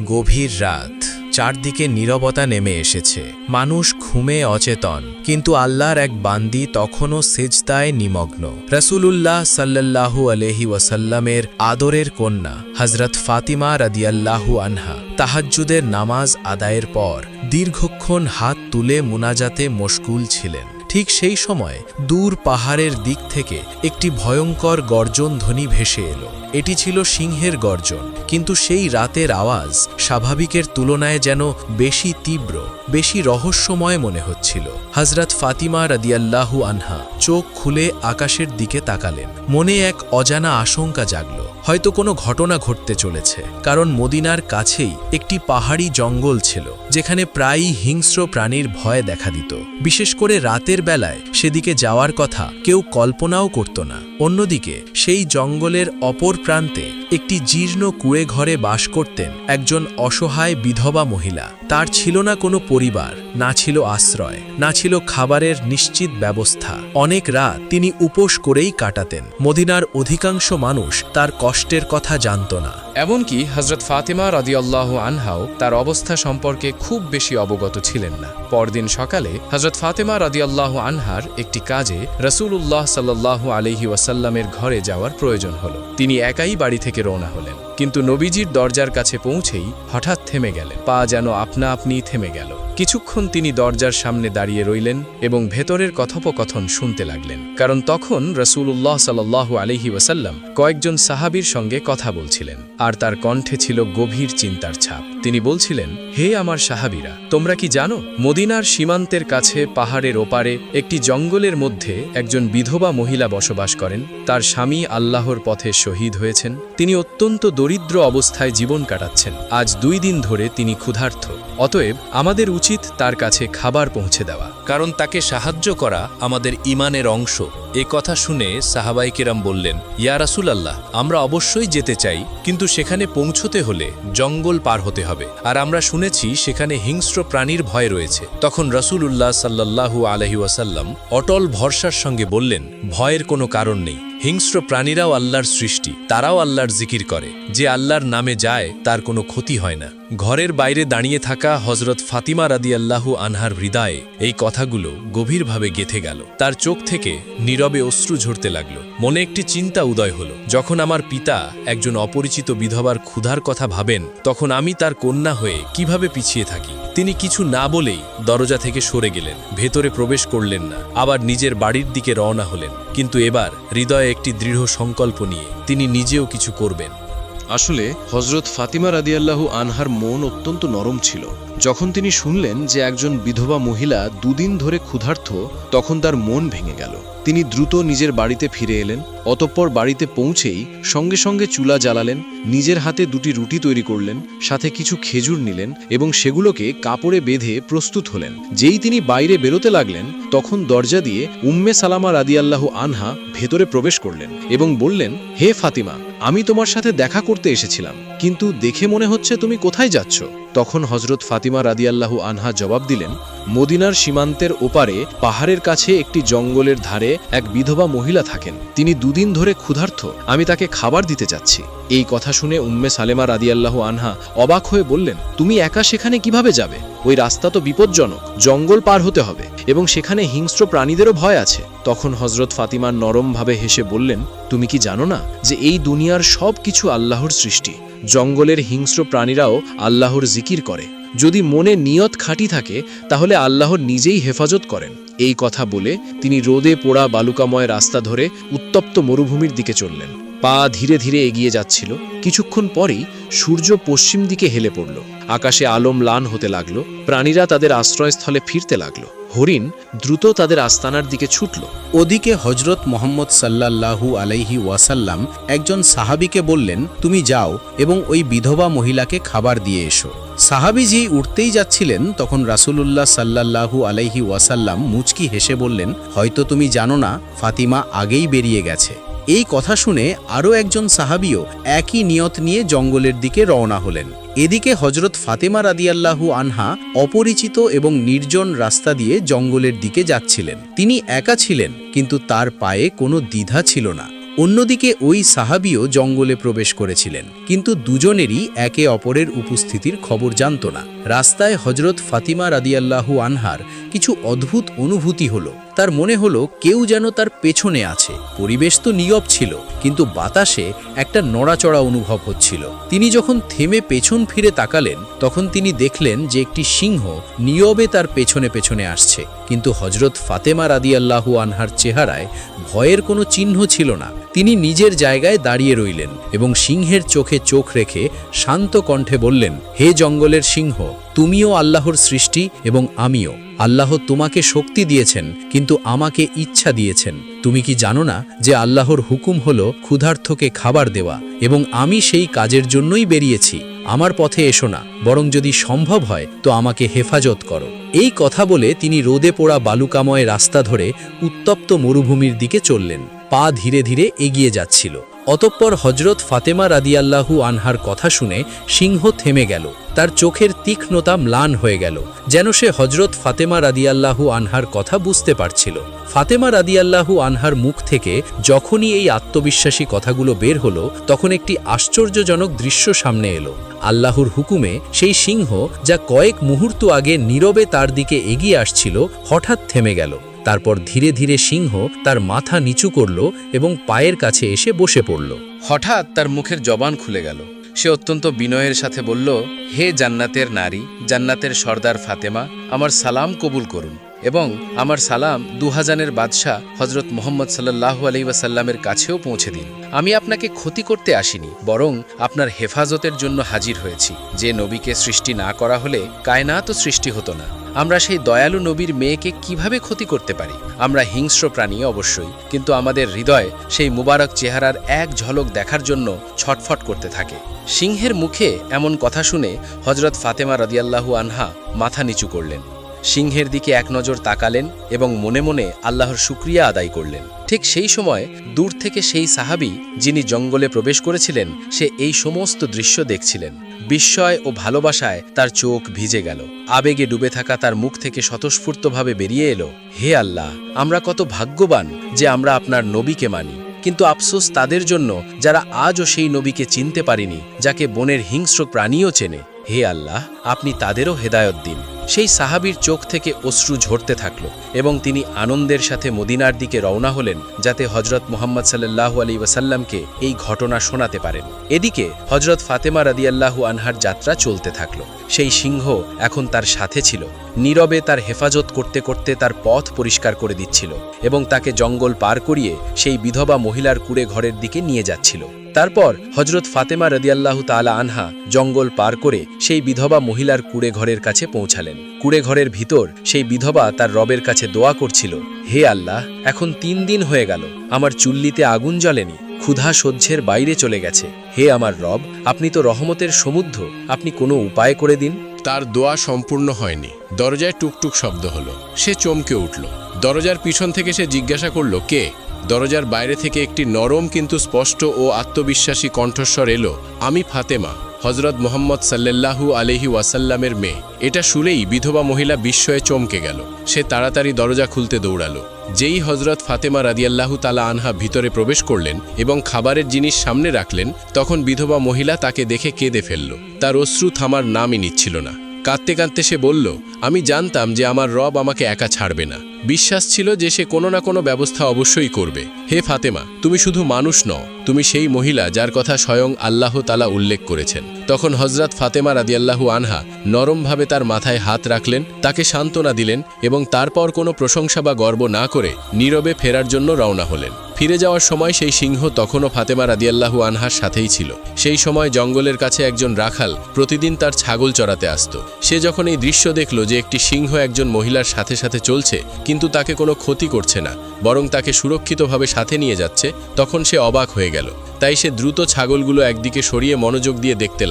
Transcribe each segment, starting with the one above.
গভীর রাত। চারদিকে নীরবতা নেমে এসেছে। মানুষ ঘুমে অচেতন, কিন্তু আল্লাহর এক বান্দি তখনও সেজদায় নিমগ্ন। রসুলুল্লাহ সাল্লাল্লাহু আলহি ওয়াসাল্লামের আদরের কন্যা হজরত ফাতিমা রাদিয়াল্লাহু আনহা, তাহাজ্জুদের নামাজ আদায়ের পর দীর্ঘক্ষণ হাত তুলে মুনাজাতে মশগুল ছিলেন। ঠিক সেই সময় দূর পাহাড়ের দিক থেকে একটি ভয়ঙ্কর গর্জন ধ্বনি ভেসে এলো। এটি ছিল সিংহের গর্জন, কিন্তু সেই রাতের আওয়াজ স্বাভাবিকের তুলনায় যেন বেশি তীব্র, বেশি রহস্যময় মনে হচ্ছিল। হজরত ফাতিমা রাদিয়াল্লাহু আনহা চোখ খুলে আকাশের দিকে তাকালেন। মনে এক অজানা আশঙ্কা জাগল, হয়তো কোনো ঘটনা ঘটতে চলেছে, কারণ মদিনার কাছেই একটি পাহাড়ি জঙ্গল ছিল, যেখানে প্রায়ই হিংস্র প্রাণীর ভয় দেখা দিত। বিশেষ করে রাতের বেলায় সেদিকে যাওয়ার কথা কেউ কল্পনাও করত না। অন্যদিকে, সেই জঙ্গলের অপর প্রান্তে একটি জীর্ণ কুড়ে ঘরে বাস করতেন একজন অসহায় বিধবা মহিলা। তার ছিল না কোনো পরিবার, না ছিল আশ্রয়, না ছিল খাবারের নিশ্চিত ব্যবস্থা। অনেক রাত তিনি উপোস করেই কাটাতেন। মদিনার অধিকাংশ মানুষ তার কষ্টের কথা জানত না। এমনকি হজরত ফাতেমা রাদিয়াল্লাহ আনহাও তার অবস্থা সম্পর্কে খুব বেশি অবগত ছিলেন না। পরদিন সকালে হজরত ফাতেমা রাদিয়াল্লাহ আনহার একটি কাজে রসুলুল্লাহ সাল্লাহ আলহি ওয়াসাল্লামের ঘরে যাওয়ার প্রয়োজন হল। তিনি একাই বাড়ি থেকে রওনা হলেন। কিন্তু নবীজির দরজার কাছে পৌঁছেই হঠাৎ থেমে গেলেন। পা যেন আপনা আপনি থেমে গেল। কিছুক্ষণ তিনি দরজার সামনে দাঁড়িয়ে রইলেন এবং ভেতরের কথোপকথন শুনতে লাগলেন, কারণ তখন রসুল্লাহ সাল্লাহ আলহি ওয়াসাল্লাম কয়েকজন সাহাবীর সঙ্গে কথা বলছিলেন, আর তার কণ্ঠে ছিল গভীর চিন্তার ছাপ। তিনি বলছিলেন, হে আমার সাহাবীরা, তোমরা কি জানো, মদিনার সীমান্তের কাছে পাহাড়ের ওপারে একটি জঙ্গলের মধ্যে একজন বিধবা মহিলা বসবাস করেন, তার স্বামী আল্লাহর পথে শহীদ হয়েছেন, তিনি অত্যন্ত দরিদ্র অবস্থায় জীবন কাটাচ্ছেন, আজ দুই দিন ধরে তিনি ক্ষুধার্থ অতএব আমাদের উচিত তার কাছে খাবার পৌঁছে দেওয়া, কারণ তাকে সাহায্য করা আমাদের ইমানের অংশ। এ কথা শুনে সাহাবাইকেরাম বললেন, ইয়া আল্লাহ আমরা অবশ্যই যেতে চাই, কিন্তু সেখানে পৌঁছতে হলে জঙ্গল পার হতে হবে। আর আমরা শুনেছি সেখানে হিংস্র প্রাণীর ভয় রয়েছে। তখন রসুল উল্লাহ সাল্লাহু আলহি ওয়াসাল্লাম অটল ভরসার সঙ্গে বললেন, ভয়ের কোনো কারণ নেই। হিংস্র প্রাণীরাও আল্লাহর সৃষ্টি, তারাও আল্লাহর জিকির করে। যে আল্লাহর নামে যায়, তার কোনো ক্ষতি হয় না। ঘরের বাইরে দাঁড়িয়ে থাকা হজরত ফাতিমা রাদি আল্লাহু আনহার হৃদয়ে এই কথাগুলো গভীরভাবে গেথে গেল। তার চোখ থেকে নীরবে অশ্রু ঝরতে লাগল। মনে একটি চিন্তা উদয় হলো, যখন আমার পিতা একজন অপরিচিত বিধবার ক্ষুধার কথা ভাবেন, তখন আমি তার কন্যা হয়ে কীভাবে পিছিয়ে থাকি? তিনি কিছু না বলেই দরজা থেকে সরে গেলেন, ভেতরে প্রবেশ করলেন না, আবার নিজের বাড়ির দিকে রওনা হলেন। কিন্তু এবার হৃদয়ে একটি দৃঢ় সংকল্প নিয়ে তিনি নিজেও কিছু করবেন। আসলে হজরত ফাতিমা রাদিয়াল্লাহু আনহার মন অত্যন্ত নরম ছিল। যখন তিনি শুনলেন যে একজন বিধবা মহিলা দুদিন ধরে ক্ষুধার্থ তখন তার মন ভেঙে গেল। তিনি দ্রুত নিজের বাড়িতে ফিরে এলেন। অতঃপর বাড়িতে পৌঁছেই সঙ্গে সঙ্গে চুলা জ্বালালেন, নিজের হাতে দুটি রুটি তৈরি করলেন, সাথে কিছু খেজুর নিলেন এবং সেগুলোকে কাপড়ে বেঁধে প্রস্তুত হলেন। যেই তিনি বাইরে বেরোতে লাগলেন, তখন দরজা দিয়ে উম্মে সালামা রাদিয়াল্লাহু আনহা ভেতরে প্রবেশ করলেন এবং বললেন, হে ফাতিমা আমি তোমার সাথে দেখা করতে এসেছিলাম কিন্তু দেখে মনে হচ্ছে তুমি কোথায় যাচ্ছ। তখন হজরত ফাতিমা রাদিয়াল্লাহু আনহা জবাব দিলেন, মদিনার সীমান্তের ওপারে পাহাড়ের কাছে একটি জঙ্গলের ধারে এক বিধবা মহিলা থাকেন। তিনি দুদিন ধরে ক্ষুধার্থ আমি তাকে খাবার দিতে যাচ্ছি। এই কথা শুনে উম্মে সালেমা রাদিয়াল্লাহু আনহা অবাক হয়ে বললেন, তুমি একা সেখানে কীভাবে যাবে? ওই রাস্তা তো বিপজ্জনক, জঙ্গল পার হতে হবে এবং সেখানে হিংস্র প্রাণীদেরও ভয় আছে। তখন হজরত ফাতিমার নরমভাবে হেসে বললেন, তুমি কি জানো না যে এই দুনিয়ার সব কিছু আল্লাহর সৃষ্টি? জঙ্গলের হিংস্র প্রাণীরাও আল্লাহর জিকির করে। যদি মনে নিয়ত খাঁটি থাকে, তাহলে আল্লাহ নিজেই হেফাজত করেন। এই কথা বলে তিনি রোদে পোড়া বালুকাময় রাস্তা ধরে উত্তপ্ত মরুভূমির দিকে চললেন। পা ধীরে ধীরে এগিয়ে যাচ্ছিল। কিছুক্ষণ পরেই সূর্য পশ্চিম দিকে হেলে পড়ল। আকাশে আলম লান হতে লাগল, প্রাণীরা তাদের আশ্রয়স্থলে ফিরতে লাগল। হরিণ দ্রুত তাদের আস্তানার দিকে ছুটল। ওদিকে হজরত মোহাম্মদ সাল্লাল্লাহু আলাইহি ওয়াসাল্লাম একজন সাহাবিকে বললেন, তুমি যাও এবং ওই বিধবা মহিলাকে খাবার দিয়ে এসো। সাহাবিজি উঠতেই যাচ্ছিলেন, তখন রাসূলুল্লাহ সাল্লাল্লাহু আলাইহি ওয়াসাল্লাম মুচকি হেসে বললেন, হয়তো তুমি জানো না, ফাতিমা আগেই বেরিয়ে গেছে। এই কথা শুনে আরও একজন সাহাবিও একই নিয়ত নিয়ে জঙ্গলের দিকে রওনা হলেন। এদিকে হজরত ফাতেমা রাদিয়াল্লাহু আনহা অপরিচিত এবং নির্জন রাস্তা দিয়ে জঙ্গলের দিকে যাচ্ছিলেন। তিনি একা ছিলেন, কিন্তু তার পায়ে কোনো দ্বিধা ছিল না। অন্যদিকে ওই সাহাবিও জঙ্গলে প্রবেশ করেছিলেন, কিন্তু দুজনেরই একে অপরের উপস্থিতির খবর জানত না। রাস্তায় হজরত ফাতিমা রাদিয়াল্লাহু আনহার কিছু অদ্ভুত অনুভূতি হলো। তার মনে হলো কেউ যেন তার পেছনে আছে। পরিবেশ তো নীরব ছিল, কিন্তু বাতাসে একটা নড়াচড়া অনুভব হচ্ছিল। তিনি যখন থেমে পেছন ফিরে তাকালেন, তখন তিনি দেখলেন যে একটি সিংহ নীরবে তার পেছনে পেছনে আসছে। কিন্তু হজরত ফাতেমা রাদিয়াল্লাহু আনহার চেহারায় ভয়ের কোনো চিহ্ন ছিল না। তিনি নিজের জায়গায় দাঁড়িয়ে রইলেন এবং সিংহের চোখে চোখ রেখে শান্ত কণ্ঠে বললেন, হে জঙ্গলের সিংহ, তুমিও আল্লাহর সৃষ্টি এবং আমিও। আল্লাহ তোমাকে শক্তি দিয়েছেন, কিন্তু আমাকে ইচ্ছা দিয়েছেন। তুমি কি জানো না যে আল্লাহর হুকুম হল ক্ষুধার্থকে খাবার দেওয়া এবং আমি সেই কাজের জন্যই বেরিয়েছি। আমার পথে এসো না, বরং যদি সম্ভব হয়, তো আমাকে হেফাজত করো। এই কথা বলে তিনি রোদে পোড়া বালুকাময় রাস্তা ধরে উত্তপ্ত মরুভূমির দিকে চললেন। পা ধীরে ধীরে এগিয়ে যাচ্ছিল। অতঃপর হজরত ফাতেমা রাদিয়াল্লাহু আনহার কথা শুনে সিংহ থেমে গেল। তার চোখের তীক্ষ্ণতা ম্লান হয়ে গেল, যেন সে হজরত ফাতেমা রাদিয়াল্লাহু আনহার কথা বুঝতে পারছিল। ফাতেমা রাদিয়াল্লাহু আনহার মুখ থেকে যখনই এই আত্মবিশ্বাসী কথাগুলো বের হলো, তখন একটি আশ্চর্যজনক দৃশ্য সামনে এলো। আল্লাহর হুকুমে সেই সিংহ যা কয়েক মুহূর্ত আগে নীরবে তার দিকে এগিয়ে আসছিল, হঠাৎ থেমে গেল। তারপর ধীরে ধীরে সিংহ তার মাথা নিচু করল এবং পায়ের কাছে এসে বসে পড়ল। হঠাৎ তার মুখের জবান খুলে গেল। সে অত্যন্ত বিনয়ের সাথে বলল, হে জান্নাতের নারী, জান্নাতের সর্দার ফাতেমা, আমার সালাম কবুল করুন এবং আমার সালাম দুহাজানের বাদশাহ হজরত মোহাম্মদ সাল্লাহ আলী ওয়াসাল্লামের কাছেও পৌঁছে দিন। আমি আপনাকে ক্ষতি করতে আসিনি, বরং আপনার হেফাজতের জন্য হাজির হয়েছি। যে নবীকে সৃষ্টি না করা হলে কায়নাতও সৃষ্টি হতো না। আমরা সেই দয়ালু নবীর মেয়েকে কীভাবে ক্ষতি করতে পারি? আমরা হিংস্র প্রাণী অবশ্যই, কিন্তু আমাদের হৃদয় সেই মুবারক চেহারার এক ঝলক দেখার জন্য ছটফট করতে থাকে। সিংহের মুখে এমন কথা শুনে হজরত ফাতেমা রদিয়াল্লাহু আনহা মাথা নিচু করলেন। সিংহের দিকে এক নজর তাকালেন এবং মনে মনে আল্লাহর শুক্রিয়া আদায় করলেন। ঠিক সেই সময় দূর থেকে সেই সাহাবি যিনি জঙ্গলে প্রবেশ করেছিলেন, সে এই সমস্ত দৃশ্য দেখছিলেন। বিস্ময় ও ভালোবাসায় তার চোখ ভিজে গেল। আবেগে ডুবে থাকা তার মুখ থেকে স্বতঃস্ফূর্তভাবে বেরিয়ে এলো, হে আল্লাহ, আমরা কত ভাগ্যবান যে আমরা আপনার নবীকে মানি। কিন্তু আফসোস তাদের জন্য যারা আজও সেই নবীকে চিনতে পারিনি, যাকে বনের হিংস্র প্রাণীও চেনে। হে আল্লাহ, আপনি তাদেরও হেদায়ত দিন। সেই সাহাবীর চোখ থেকে অশ্রু ঝরতে থাকল এবং তিনি আনন্দের সাথে মদিনার দিকে রওনা হলেন যাতে হজরত মোহাম্মদ সাল্লাল্লাহু আলী ওয়াসাল্লামকে এই ঘটনা শোনাতে পারেন। এদিকে হজরত ফাতেমা রাদিয়াল্লাহু আনহার যাত্রা চলতে থাকল। সেই সিংহ এখন তার সাথে ছিল। নীরবে তার হেফাজত করতে করতে তার পথ পরিষ্কার করে দিচ্ছিল এবং তাকে জঙ্গল পার করিয়ে সেই বিধবা মহিলার কুড়ে ঘরের দিকে নিয়ে যাচ্ছিল। তারপর হজরত ফাতেমা রদিয়াল্লাহু তালা আনহা জঙ্গল পার করে সেই বিধবা মহিলার কুড়ে ঘরের কাছে পৌঁছালেন। কুড়ে ঘরের ভিতর সেই বিধবা তার রবের কাছে দোয়া করছিল, হে আল্লাহ, এখন তিন দিন হয়ে গেল, আমার চুল্লিতে আগুন জ্বলেনি, ক্ষুধা সহ্যের বাইরে চলে গেছে। হে আমার রব, আপনি তো রহমতের সমুদ্র, আপনি কোনো উপায় করে দিন? তার দোয়া সম্পূর্ণ হয়নি। দরজায় টুকটুক শব্দ হলো। সে চমকে উঠল। দরজার পিছন থেকে সে জিজ্ঞাসা করল, কে? দরজার বাইরে থেকে একটি নরম কিন্তু স্পষ্ট ও আত্মবিশ্বাসী কণ্ঠস্বর এলো, আমি ফাতেমা হজরত মোহাম্মদ সাল্লাল্লাহু আলহি ওয়াসাল্লামের মেয়ে। এটা শুনেই বিধবা মহিলা বিস্ময়ে চমকে গেল। সে তাড়াতাড়ি দরজা খুলতে দৌড়ালো। যেই হজরত ফাতেমা রাদিয়াল্লাহু তালা আনহা ভিতরে প্রবেশ করলেন এবং খাবারের জিনিস সামনে রাখলেন, তখন বিধবা মহিলা তাকে দেখে কেঁদে ফেলল। তার অশ্রু থামার নামই নিচ্ছিল না। কাঁদতে কাঁদতে সে বলল, আমি জানতাম যে আমার রব আমাকে একা ছাড়বে না। বিশ্বাস ছিল যে সে কোনো না কোনো ব্যবস্থা অবশ্যই করবে। হে ফাতেমা, তুমি শুধু মানুষ নও, তুমি সেই মহিলা যার কথা স্বয়ং আল্লাহ তালা উল্লেখ করেছেন। তখন হজরত ফাতেমা রাদিয়াল্লাহু আনহা নরমভাবে তার মাথায় হাত রাখলেন, তাকে সান্ত্বনা দিলেন এবং তারপর কোনো প্রশংসা বা গর্ব না করে নীরবে ফেরার জন্য রওনা হলেন। ফিরে যাওয়ার সময় সেই সিংহ তখনও ফাতেমা রাদিয়াল্লাহু আনহার সাথেই ছিল। সেই সময় জঙ্গলের কাছে একজন রাখাল প্রতিদিন তার ছাগল চড়াতে আসত। সে যখন এই দৃশ্য দেখল যে একটি সিংহ একজন মহিলার সাথে সাথে চলছে, কিন্তু তাকে কোনো ক্ষতি করছে না, বরং তাকে সুরক্ষিতভাবে সাথে নিয়ে যাচ্ছে, তখন সে অবাক হয়ে গেল। তাই সে দ্রুত ছাগলগুলো একদিকে সরিয়ে মনোযোগ দিয়ে দেখতে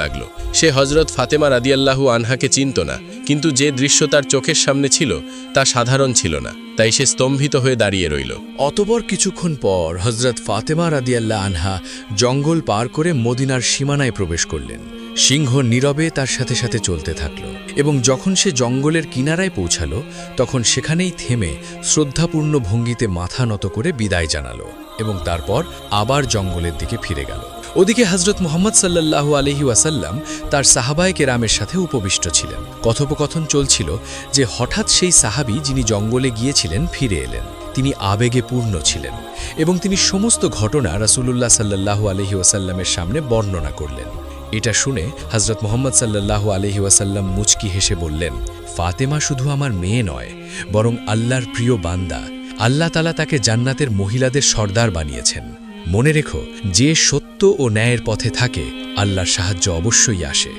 সে হজরত ফাতেমা রাদিয়াল্লাহু আনহাকে চিনত না, কিন্তু যে দৃশ্য তার চোখের সামনে ছিল, তা সাধারণ ছিল না, তাই সে স্তম্ভিত হয়ে দাঁড়িয়ে রইল। অতপর কিছুক্ষণ পর হজরত ফাতেমা রাদিয়াল্লাহ আনহা জঙ্গল পার করে মদিনার সীমানায় প্রবেশ করলেন। সিংহ নীরবে তার সাথে সাথে চলতে থাকল এবং যখন সে জঙ্গলের কিনারায় পৌঁছালো, তখন সেখানেই থেমে শ্রদ্ধাপূর্ণ ভঙ্গিতে মাথা নত করে বিদায় জানালো এবং তারপর আবার জঙ্গলের দিকে ফিরে গেল। ওদিকে হজরত মোহাম্মদ সাল্লাল্লাহু আলহি ওয়াসাল্লাম তার সাহাবায় কেরামের সাথে উপবিষ্ট ছিলেন। কথোপকথন চলছিল যে হঠাৎ সেই সাহাবি যিনি জঙ্গলে গিয়েছিলেন ফিরে এলেন। তিনি আবেগে পূর্ণ ছিলেন এবং তিনি সমস্ত ঘটনা রাসূলুল্লাহ সাল্লাল্লাহু আলহি ওয়াসাল্লামের সামনে বর্ণনা করলেন। এটা শুনে হজরত মোহাম্মদ সাল্লাল্লাহু আলহি ওয়াসাল্লাম মুচকি হেসে বললেন, ফাতেমা শুধু আমার মেয়ে নয়, বরং আল্লাহর প্রিয় বান্দা। আল্লাহ তালা তাকে জান্নাতের মহিলাদের সর্দার বানিয়েছেন। মনে রেখো, যে সত্য ও ন্যায়ের পথে থাকে, আল্লাহর সাহায্য অবশ্যই আসে।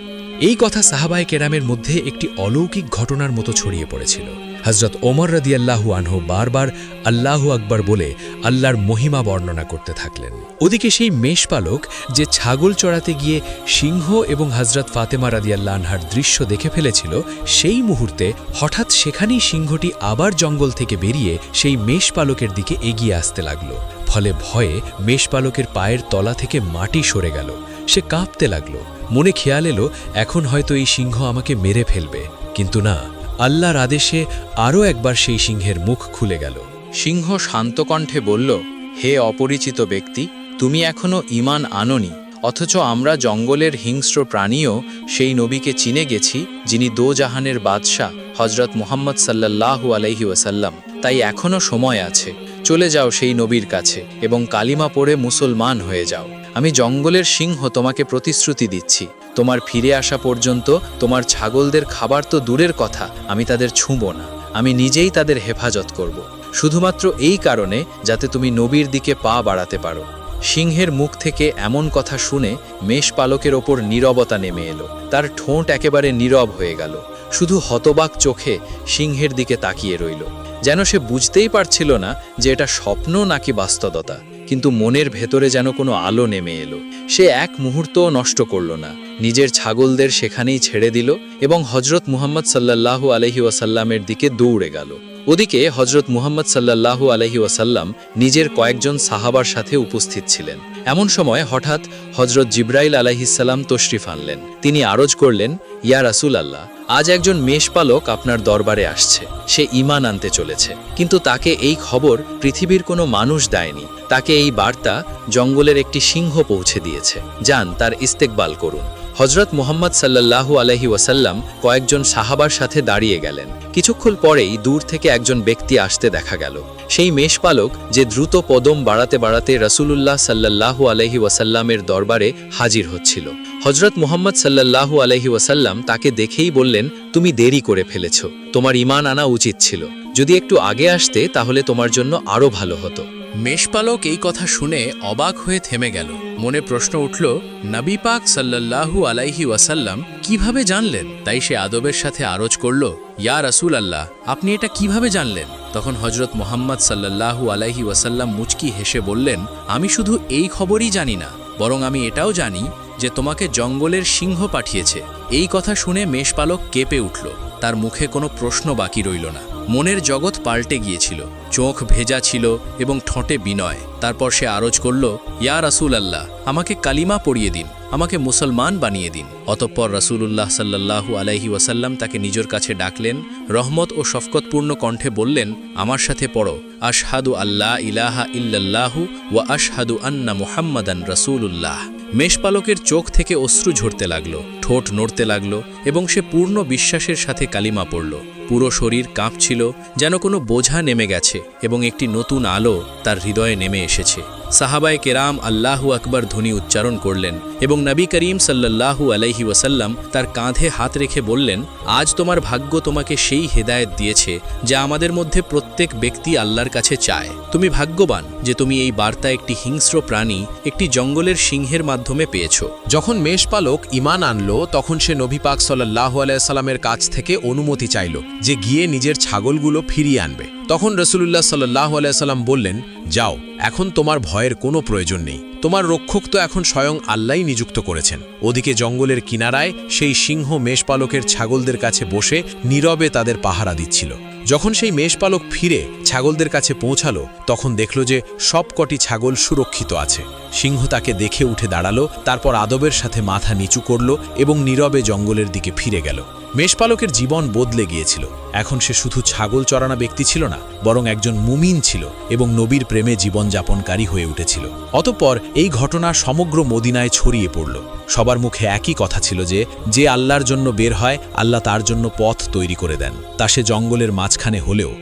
এই কথা সাহাবায় কেরামের মধ্যে একটি অলৌকিক ঘটনার মতো ছড়িয়ে পড়েছিল। হজরত ওমর রদিয়াল্লাহু আনহু বারবার আল্লাহু আকবার বলে আল্লাহর মহিমা বর্ণনা করতে থাকলেন। ওদিকে সেই মেষপালক যে ছাগল চড়াতে গিয়ে সিংহ এবং হজরত ফাতেমা রাদিয়াল্লাহ আনহার দৃশ্য দেখে ফেলেছিল, সেই মুহূর্তে হঠাৎ সেখানেই সিংহটি আবার জঙ্গল থেকে বেরিয়ে সেই মেষপালকের দিকে এগিয়ে আসতে লাগল। ফলে ভয়ে মেষপালকের পায়ের তলা থেকে মাটি সরে গেল। সে কাঁপতে লাগল। মনে খেয়াল এলো, এখন হয়তো এই সিংহ আমাকে মেরে ফেলবে। কিন্তু না, আল্লাহর আদেশে আরও একবার সেই সিংহের মুখ খুলে গেল। সিংহ শান্ত কণ্ঠে বলল, হে অপরিচিত ব্যক্তি, তুমি এখনও ইমান আননি। অথচ আমরা জঙ্গলের হিংস্র প্রাণীও সেই নবীকে চিনে গেছি, যিনি দো জাহানের বাদশাহ হজরত মোহাম্মদ সাল্লাল্লাহু আলাইহি ওয়াসাল্লাম। তাই এখনও সময় আছে। চলে যাও সেই নবীর কাছে এবং কালিমা পড়ে মুসলমান হয়ে যাও। আমি জঙ্গলের সিংহ তোমাকে প্রতিশ্রুতি দিচ্ছি। তোমার ফিরে আসা পর্যন্ত তোমার ছাগলদের খাবার তো দূরের কথা, আমি তাদের ছুঁব না। আমি নিজেই তাদের হেফাজত করব। শুধুমাত্র এই কারণে যাতে তুমি নবীর দিকে পা বাড়াতে পারো। সিংহের মুখ থেকে এমন কথা শুনে মেষ পালকের ওপর নীরবতা নেমে এলো। তার ঠোঁট একেবারে নীরব হয়ে গেল। শুধু হতবাক চোখে সিংহের দিকে তাকিয়ে রইল। যেন সে বুঝতেই পারছিল না যে এটা স্বপ্ন নাকি বাস্তবতা, কিন্তু মনের ভেতরে যেন কোনো আলো নেমে এলো। সে এক মুহূর্তও নষ্ট করল না, নিজের ছাগলদের সেখানেই ছেড়ে দিল এবং হজরত মুহাম্মদ সাল্লাল্লাহু আলহি ওয়াসাল্লামের দিকে দৌড়ে গেল। ওদিকে হজরত মুহাম্মদ সাল্লাল্লাহু আলহি ওয়াসাল্লাম নিজের কয়েকজন সাহাবার সাথে উপস্থিত ছিলেন। এমন সময় হঠাৎ হজরত জিব্রাইল আলাইহিসাল্লাম তশরিফ আনলেন। তিনি আরজ করলেন, ইয়া রাসুল আল্লাহ আজ একজন মেষপালক আপনার দরবারে আসছে। সে ইমান আনতে চলেছে। কিন্তু তাকে এই খবর পৃথিবীর কোনো মানুষ দেয়নি। তাকে এই বার্তা জঙ্গলের একটি সিংহ পৌঁছে দিয়েছে। যান, তার ইস্তেকবাল করুন। হজরত মোহাম্মদ সাল্লাল্লাহু আলহি ওয়াসাল্লাম কয়েকজন সাহাবার সাথে দাঁড়িয়ে গেলেন। কিছুক্ষণ পরেই দূর থেকে একজন ব্যক্তি আসতে দেখা গেল। সেই মেষপালক যে দ্রুত পদম বাড়াতে বাড়াতে রসুলুল্লাহ সাল্লাল্লাহু আলহি ওয়াসাল্লামের দরবারে হাজির হচ্ছিল। হজরত মোহাম্মদ সাল্লাল্লাহু আলহি ওয়াসাল্লাম তাকে দেখেই বললেন, তুমি দেরি করে ফেলেছ। তোমার ইমান আনা উচিত ছিল। যদি একটু আগে আসতে, তাহলে তোমার জন্য আরও ভালো হতো। মেষপালক এই কথা শুনে অবাক হয়ে থেমে গেল। মনে প্রশ্ন উঠল, নবী পাক সাল্লাল্লাহু আলাইহি ওয়াসাল্লাম কীভাবে জানলেন? তাই সে আদবের সাথে আরজ করল, ইয়া রাসুল আল্লাহ আপনি এটা কীভাবে জানলেন? তখন হজরত মোহাম্মদ সাল্লাল্লাহু আলাইহি ওয়াসাল্লাম মুচকি হেসে বললেন, আমি শুধু এই খবরই জানি না, বরং আমি এটাও জানি যে তোমাকে জঙ্গলের সিংহ পাঠিয়েছে। এই কথা শুনে মেষপালক কেঁপে উঠল। তার মুখে কোনো প্রশ্ন বাকি রইল না। মনের জগৎ পাল্টে গিয়েছিল, চোখ ভেজা ছিল এবং ঠোঁটে বিনয়। তারপর সে আরজ করল, ইয়া রাসূল আল্লাহ আমাকে কালিমা পড়িয়ে দিন, আমাকে মুসলমান বানিয়ে দিন। অতঃপর রাসূলুল্লাহ সাল্লাল্লাহু আলাইহি ওয়াসাল্লাম তাকে নিজের কাছে ডাকলেন, রহমত ও শফকতপূর্ণ কণ্ঠে বললেন, আমার সাথে পড়ো, আশহাদু আল্লাহ ইলাহা ইল্লাল্লাহু ওয়া আশহাদু আন্না মুহাম্মাদান রাসূলুল্লাহ। মেষপালকের চোখ থেকে অশ্রু ঝরতে লাগল। ঠোঁট নড়তে লাগল এবং সে পূর্ণ বিশ্বাসের সাথে কালিমা পড়ল। পুরো শরীর কাঁপছিল, যেন কোনো বোঝা নেমে গেছে এবং একটি নতুন আলো তার হৃদয়ে নেমে এসেছে। সাহাবায় কেরাম আল্লাহু আকবর ধ্বনি উচ্চারণ করলেন এবং নবী করিম সাল্লাল্লাহু আলাইহি ওয়াসাল্লাম তার কাঁধে হাত রেখে বললেন, আজ তোমার ভাগ্য তোমাকে সেই হেদায়েত দিয়েছে যা আমাদের মধ্যে প্রত্যেক ব্যক্তি আল্লাহর কাছে চায়। তুমি ভাগ্যবান যে তুমি এই বার্তা একটি হিংস্র প্রাণী একটি জঙ্গলের সিংহের মাধ্যমে পেয়েছ। যখন মেষপালক ইমান আনলো তখন সে নবী পাক সাল্লাহ আলাইসাল্লামের কাছ থেকে অনুমতি চাইল যে গিয়ে নিজের ছাগলগুলো ফিরিয়ে আনবে। তখন রসুলুল্লাহ সাল্লাহ আলাইসাল্লাম বললেন, যাও, এখন তোমার ভয়ের কোনো প্রয়োজন নেই। তোমার রক্ষক তো এখন স্বয়ং আল্লাহ নিযুক্ত করেছেন। ওদিকে জঙ্গলের কিনারায় সেই সিংহ মেষপালকের ছাগলদের কাছে বসে নীরবে তাদের পাহারা দিচ্ছিল। যখন সেই মেষপালক ফিরে ছাগলদের কাছে পৌঁছালো, তখন দেখল যে সবকটি ছাগল সুরক্ষিত আছে। সিংহ তাকে দেখে উঠে দাঁড়াল, তারপর আদবের সাথে মাথা নিচু করল এবং নীরবে জঙ্গলের দিকে ফিরে গেল। মেষপালকের জীবন বদলে গিয়েছিল। এখন সে শুধু ছাগল চড়ানো ব্যক্তি ছিল না, বরং একজন মুমিন ছিল এবং নবীর প্রেমে জীবনযাপনকারী হয়ে উঠেছিল। অতঃপর এই ঘটনা সমগ্র মদিনায় ছড়িয়ে পড়ল। সবার মুখে একই কথা ছিল যে যে আল্লাহর জন্য বের হয়, আল্লাহ তার জন্য পথ তৈরি করে দেন। তা সে জঙ্গলের মাঝখানে হলেও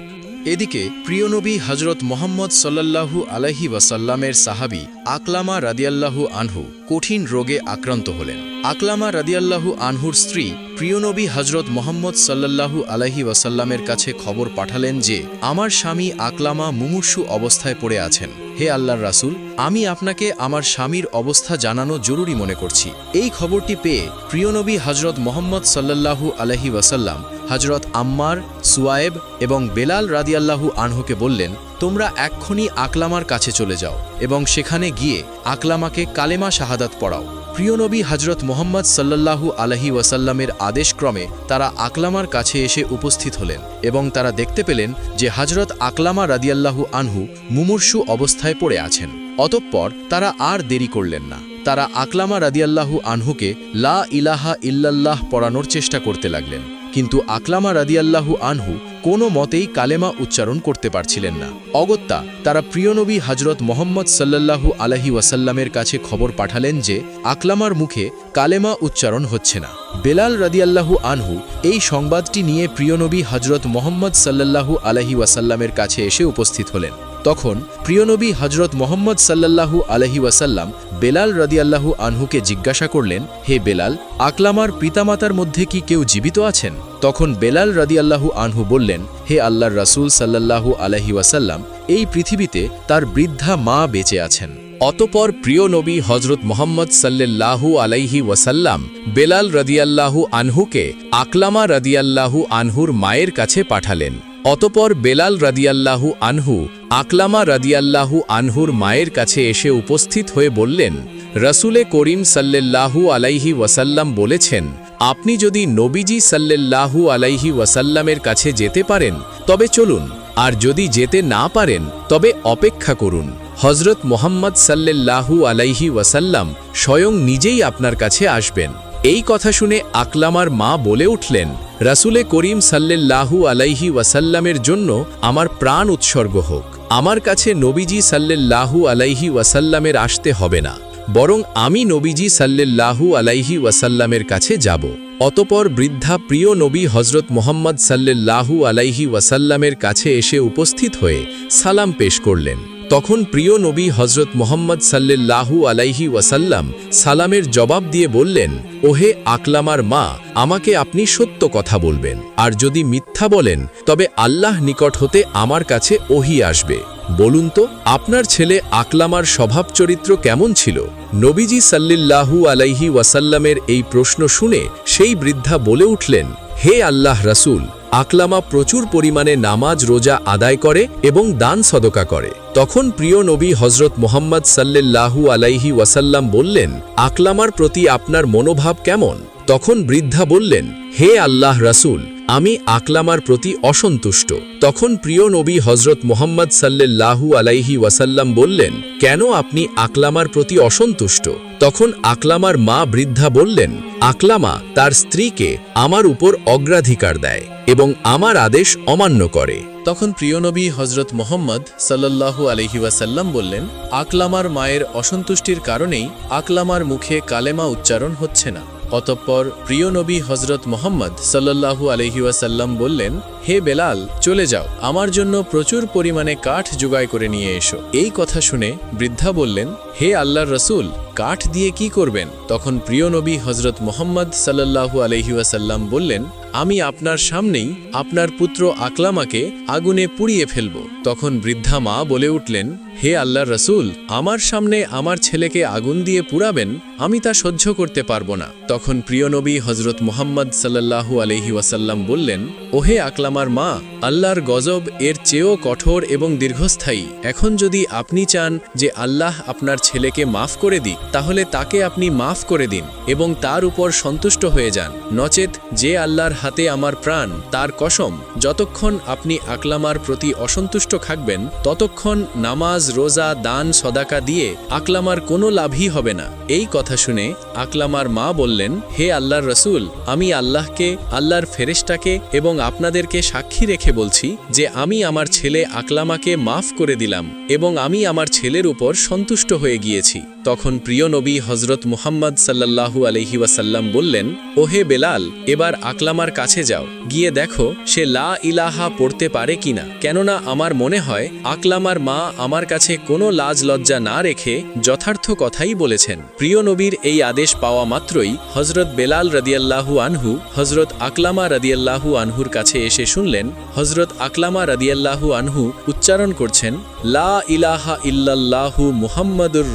এদিকে প্রিয় নবী হজরত মোহাম্মদ সাল্লাল্লাহু আলাইহি ওয়াসাল্লামের সাহাবি আকলামা রাদিয়াল্লাহু আনহু কঠিন রোগে আক্রান্ত হলেন। আকলামা রাদিয়াল্লাহু আনহুর স্ত্রী প্রিয়নবী হজরত মোহাম্মদ সাল্লাল্লাহু আলাইহি ওয়াসাল্লামের কাছে খবর পাঠালেন যে, আমার স্বামী আকলামা মুমূর্ষু অবস্থায় পড়ে আছেন। হে আল্লাহর রাসূল, আমি আপনাকে আমার স্বামীর অবস্থা জানানো জরুরি মনে করছি। এই খবরটি পেয়ে প্রিয়নবী হজরত মোহাম্মদ সাল্লাল্লাহু আলাইহি ওয়াসাল্লাম হজরত আম্মার, সুয়ায়েব এবং বেলাল রাদিয়াল্লাহু আনহুকে বললেন, তোমরা এক্ষুনি আকলামার কাছে চলে যাও এবং সেখানে গিয়ে আকলামাকে কালেমা শাহাদাত পড়াও। প্রিয় নবী হজরত মোহাম্মদ সাল্লাল্লাহু আলহি ওয়াসাল্লামের আদেশক্রমে তারা আকলামার কাছে এসে উপস্থিত হলেন এবং তারা দেখতে পেলেন যে হজরত আকলামা রাদিয়াল্লাহু আনহু মুমূর্ষু অবস্থায় পড়ে আছেন। অতঃপর তারা আর দেরি করলেন না। তারা আকলামা রাদিয়াল্লাহু আনহুকে লা ইলাহা ইল্লাল্লাহ পড়ানোর চেষ্টা করতে লাগলেন। কিন্তু আকলামা রাদিয়াল্লাহু আনহু কোনো মতেই কালেমা উচ্চারণ করতে পারছিলেন না। অগত্যা, তারা প্রিয়নবী হজরত মোহাম্মদ সাল্লাল্লাহু আলহি ওয়াসাল্লামের কাছে খবর পাঠালেন যে, আকলামার মুখে কালেমা উচ্চারণ হচ্ছে না। বেলাল রাদিয়াল্লাহু আনহু এই সংবাদটি নিয়ে প্রিয়নবী হজরত মোহাম্মদ সাল্লাল্লাহু আলহি ওয়াসাল্লামের কাছে এসে উপস্থিত হলেন। তখন প্রিয়নবী হজরত মোহাম্মদ সাল্লাল্লাহু আলহি ওয়াসাল্লাম বেলাল রাদিয়াল্লাহু আনহুকে জিজ্ঞাসা করলেন, হে বেলাল, আকলামার পিতামাতার মধ্যে কি কেউ জীবিত আছেন? তখন বেলাল রাদিয়াল্লাহু আনহু বললেন, হে আল্লাহর রাসূল সাল্লাল্লাহু আলহি ওয়াসাল্লাম, এই পৃথিবীতে তার বৃদ্ধা মা বেঁচে আছেন। অতপর প্রিয় নবী হজরত মোহাম্মদ সাল্লাল্লাহু আলাইহি ওয়াসাল্লাম বেলাল রদিয়াল্লাহু আনহুকে আকলামা রদিয়াল্লাহু আনহুর মায়ের কাছে পাঠালেন। অতপর বেলাল রাদিয়াল্লাহু আনহু, আকলামা রদিয়াল্লাহু আনহুর মায়ের কাছে এসে উপস্থিত হয়ে বললেন, রসুলে করিম সাল্লাল্লাহু আলাইহি ওয়াসাল্লাম বলেছেন, আপনি যদি নবীজি সাল্লাল্লাহু আলাইহি ওয়াসাল্লামের কাছে যেতে পারেন, তবে চলুন, আর যদি যেতে না পারেন, তবে অপেক্ষা করুন। হজরত মোহাম্মদ সাল্লাল্লাহু আলাইহি ওয়াসাল্লাম স্বয়ং নিজেই আপনার কাছে আসবেন। এই কথা শুনে আকলামার মা বলে উঠলেন, রাসুলে করিম সাল্লাল্লাহু আলাইহি ওয়াসাল্লামের জন্য আমার প্রাণ উৎসর্গ হোক। আমার কাছে নবীজি সাল্লাল্লাহু আলাইহি ওয়াসাল্লামের আসতে হবে না। বরং আমি নবীজি সাল্লাল্লাহু আলাইহি ওয়াসাল্লামের কাছে যাব। অতপর বৃদ্ধা প্রিয় নবী হজরত মোহাম্মদ সাল্লাল্লাহু আলাইহি ওয়াসাল্লামের কাছে এসে উপস্থিত হয়ে সালাম পেশ করলেন। তখন প্রিয় নবী হজরত মোহাম্মদ সাল্লাল্লাহু আলাইহি ওয়াসাল্লাম সালামের জবাব দিয়ে বললেন, ওহে আকলামার মা, আমাকে আপনি সত্য কথা বলবেন। আর যদি মিথ্যা বলেন, তবে আল্লাহ নিকট হতে আমার কাছে ওহি আসবে। বলুন তো, আপনার ছেলে আকলামার স্বভাব চরিত্র কেমন ছিল? নবীজি সাল্লিল্লাহু আলাইহি ওয়াসাল্লামের এই প্রশ্ন শুনে সেই বৃদ্ধা বলে উঠলেন, হে আল্লাহ রাসূল আকলামা প্রচুর পরিমাণে নামাজ রোজা আদায় করে এবং দান সদকা করে। তখন প্রিয় নবী হজরত মোহাম্মদ সাল্লাল্লাহু আলাইহি ওয়াসাল্লাম বললেন, আকলামার প্রতি আপনার মনোভাব কেমন? তখন বৃদ্ধা বললেন, হে আল্লাহ রাসূল, আমি আকলামার প্রতি অসন্তুষ্ট। তখন প্রিয় নবী হজরত মোহাম্মদ সাল্লাল্লাহু আলাইহি ওয়াসাল্লাম বললেন, কেন আপনি আকলামার প্রতি অসন্তুষ্ট? তখন আকলামার মা বৃদ্ধা বললেন, আকলামা তার স্ত্রীকে আমার উপর অগ্রাধিকার দেয়। এবং আমার আদেশ অমান্য করে। তখন প্রিয় নবী হজরত মোহাম্মদ সাল্লাল্লাহু আলহি ওয়াসাল্লাম বললেন, আকলামার মায়ের অসন্তুষ্টির কারণেই আকলামার মুখে কালেমা উচ্চারণ হচ্ছে না। অতঃপর প্রিয় নবী হজরত মোহাম্মদ সাল্লাল্লাহু আলহি ওয়াসাল্লাম বললেন, হে বেলাল, চলে যাও। আমার জন্য প্রচুর পরিমাণে কাঠ জোগাড় করে নিয়ে এসো। এই কথা শুনে বৃদ্ধা বললেন, হে আল্লাহর রসুল, কাঠ দিয়ে কি করবেন? তখন প্রিয় নবী হজরত মোহাম্মদ সাল্লাল্লাহু আলহি ওয়াসাল্লাম বললেন আমি আপনার সামনেই আপনার পুত্র আকলামাকে আগুনে পুড়িয়ে ফেলব। তখন বৃদ্ধা মা বলে উঠলেন, হে আল্লাহ রসুল, আমার সামনে আমার ছেলেকে আগুন দিয়ে পুরাবেন আমি তা সহ্য করতে পারব না। তখন প্রিয় নবী হজরত মোহাম্মদ সাল্লাল্লাহু আলহি ওয়াসাল্লাম বললেন, ওহে আকলামার মা, আল্লাহর গজব এর চেয়েও কঠোর এবং দীর্ঘস্থায়ী। এখন যদি আপনি চান যে আল্লাহ আপনার ছেলেকে মাফ করে দিই তাহলে তাকে আপনি মাফ করে দিন এবং তার উপর সন্তুষ্ট হয়ে যান। নচেত যে আল্লাহর হাতে আমার প্রাণ, তার কসম, যতক্ষণ আপনি আকলামার প্রতি অসন্তুষ্ট থাকবেন, ততক্ষণ নামাজ, রোজা, দান, সদাকা দিয়ে আকলামার কোনো লাভই হবে না। এই কথা শুনে আকলামার মা বললেন, হে আল্লাহর রসুল, আমি আল্লাহকে, আল্লাহর ফেরেশতাকে এবং আপনাদেরকে সাক্ষী রেখে বলছি যে আমি আমার ছেলে আকলামাকে মাফ করে দিলাম এবং আমি আমার ছেলের উপর সন্তুষ্ট হয়ে গিয়েছি। তখন প্রিয় নবী হজরত মুহাম্মদ সাল্লাল্লাহু আলহি ওয়াসাল্লাম বললেন, ওহে বেলাল, এবার আকলামার কাছে যাও, গিয়ে দেখো সে লা ইলাহা পড়তে পারে কিনা। কেননা আমার মনে হয়, আকলামার মা আমার কাছে কোনো লাজ লজ্জা না রেখে যথার্থ কথাই বলেছেন। প্রিয় নবীর এই আদেশ পাওয়া মাত্রই হজরত বেলাল রদিয়াল্লাহু আনহু, হজরত আকলামা রদিয়াল্লাহু আনহুর কাছে এসে শুনলেন, হজরত আকলামা রদিয়াল্লাহু আনহু উচ্চারণ করছেন, লা ইলাহা ইল্লাল্লাহু মুহাম্মাদুর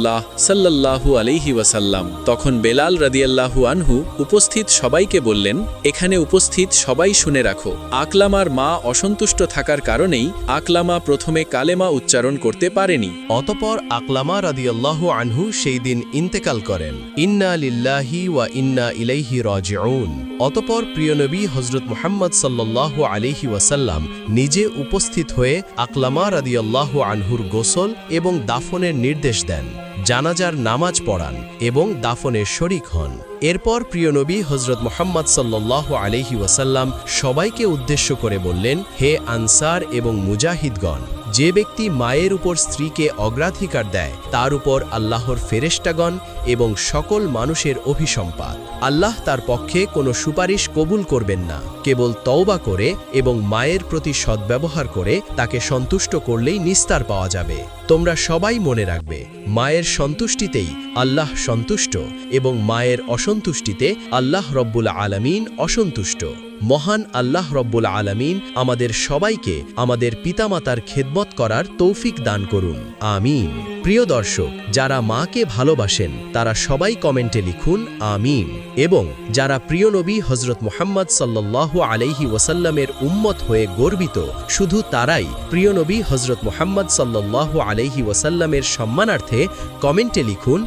রসুল্লাহ সাল্লাল্লাহু আলাইহি ওয়াসাল্লাম। তখন বেলাল রদিয়াল্লাহু আনহু উপস্থিত সবাইকে বললেন, এখানে উপস্থিত সবাই শুনে রাখো, আকলামার মা অসন্তুষ্ট থাকার কারণেই আকলামা প্রথমে কালেমা উচ্চারণ করতে পারেনি। অতপর আকলামা রাদিয়াল্লাহু আনহু সেই দিন ইন্তেকাল করেন। ইন্না লিল্লাহি ওয়া ইন্না ইলাইহি রাজিউন। অতপর প্রিয় নবী হজরত মুহাম্মদ সাল্লাল্লাহু আলাইহি ওয়াসাল্লাম নিজে উপস্থিত হয়ে আকলামা রাদিয়াল্লাহু আনহুর গোসল এবং দাফনের নির্দেশ দেন। জানাজার নামাজ পড়ান এবং দাফনের শরিক হন। এরপর প্রিয় নবী হজরত মোহাম্মদ সাল্লাহ আলহি ওয়াসাল্লাম সবাইকে উদ্দেশ্য করে বললেন, হে আনসার এবং মুজাহিদগণ যে ব্যক্তি মায়ের উপর স্ত্রীকে অগ্রাধিকার দেয়, তার উপর আল্লাহর ফেরেস্টাগণ এবং সকল মানুষের অভিসম্পাদ আল্লাহ তার পক্ষে কোনো সুপারিশ কবুল করবেন না। কেবল তওবা করে এবং মায়ের প্রতি সদ্ব্যবহার করে তাকে সন্তুষ্ট করলেই নিস্তার পাওয়া যাবে। তোমরা সবাই মনে রাখবে, মায়ের সন্তুষ্টিতেই আল্লাহ সন্তুষ্ট এবং মায়ের অসন্তুষ্টিতে আল্লাহ রব্বুল আলামিন অসন্তুষ্ট। মহান আল্লাহ রব্বুল আলামিন আমাদের সবাইকে আমাদের পিতামাতার খেদমত করার তৌফিক দান করুন। আমিন। প্রিয় দর্শক, যারা মাকে ভালোবাসেন, তারা সবাই কমেন্টে লিখুন, আমিন। এবং যারা প্রিয় নবী হজরত মোহাম্মদ সাল্লাল্লাহু আলাইহি ওসাল্লামের উম্মত হয়ে গর্বিত, শুধু তারাই প্রিয় নবী হজরত মোহাম্মদ সাল্লাল্লাহু আলাইহি ওসাল্লামের সম্মানার্থে কমেন্টে লিখুন